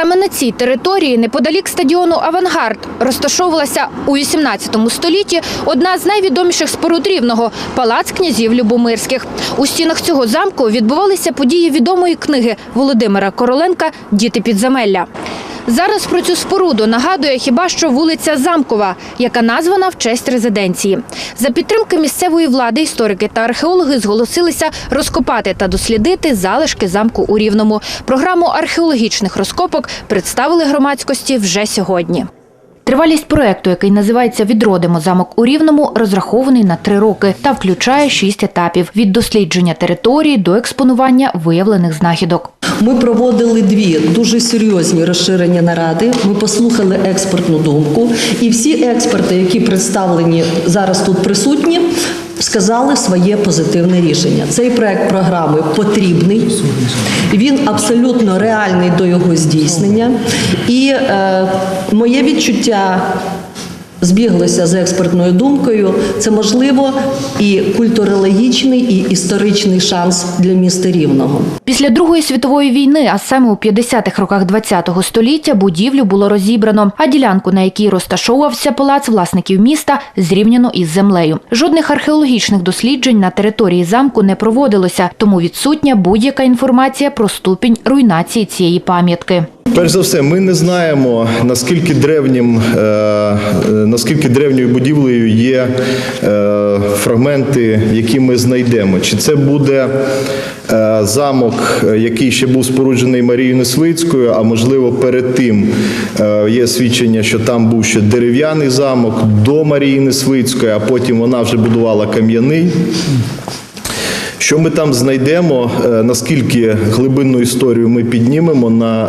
Саме на цій території, неподалік стадіону Авангард, розташовувалася у 18 столітті одна з найвідоміших споруд рівного палац князів Любомирських. У стінах цього замку відбувалися події відомої книги Володимира Короленка Діти підземелля. Зараз про цю споруду нагадує хіба що вулиця Замкова, яка названа в честь резиденції. За підтримки місцевої влади історики та археологи зголосилися розкопати та дослідити залишки замку у Рівному. Програму археологічних розкопок представили громадськості вже сьогодні. Тривалість проекту, який називається Відродимо замок у Рівному, розрахований на три роки та включає шість етапів від дослідження території до експонування виявлених знахідок. Ми проводили дві дуже серйозні розширені наради. Ми послухали експертну думку, і всі експерти, які представлені зараз тут присутні, сказали своє позитивне рішення. Цей проект програми потрібний, він абсолютно реальний до його здійснення. І е, моє відчуття. Збіглося з експертною думкою. Це можливо і культурологічний, і історичний шанс для міста Рівного. Після Другої світової війни, а саме у 50-х роках ХХ століття, будівлю було розібрано, а ділянку, на якій розташовувався палац власників міста, зрівняно із землею. Жодних археологічних досліджень на території замку не проводилося, тому відсутня будь-яка інформація про ступінь руйнації цієї пам'ятки. Перш за все, ми не знаємо наскільки древнім, е, е, наскільки древньою будівлею є е, фрагменти, які ми знайдемо. Чи це буде замок, який ще був споруджений Марією Несвицькою, а можливо перед тим є свідчення, що там був ще дерев'яний замок до Марії Несвицької, а потім вона вже будувала кам'яний. Що ми там знайдемо, е, наскільки глибинну історію ми піднімемо на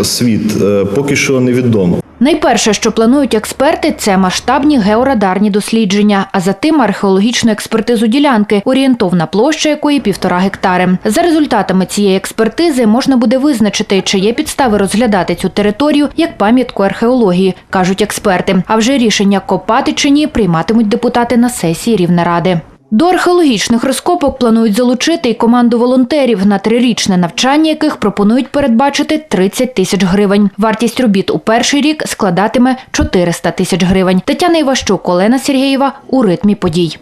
е, світ, е, поки що невідомо. Найперше, що планують експерти, це масштабні георадарні дослідження, а за тим археологічну експертизу ділянки, орієнтовна площа якої півтора гектари. За результатами цієї експертизи можна буде визначити, чи є підстави розглядати цю територію як пам'ятку археології, кажуть експерти. А вже рішення копати чи ні прийматимуть депутати на сесії Рівнеради. До археологічних розкопок планують залучити й команду волонтерів, на трирічне навчання яких пропонують передбачити 30 тисяч гривень. Вартість робіт у перший рік складатиме 400 тисяч гривень. Тетяна Іващук, Олена Сергієва у ритмі подій.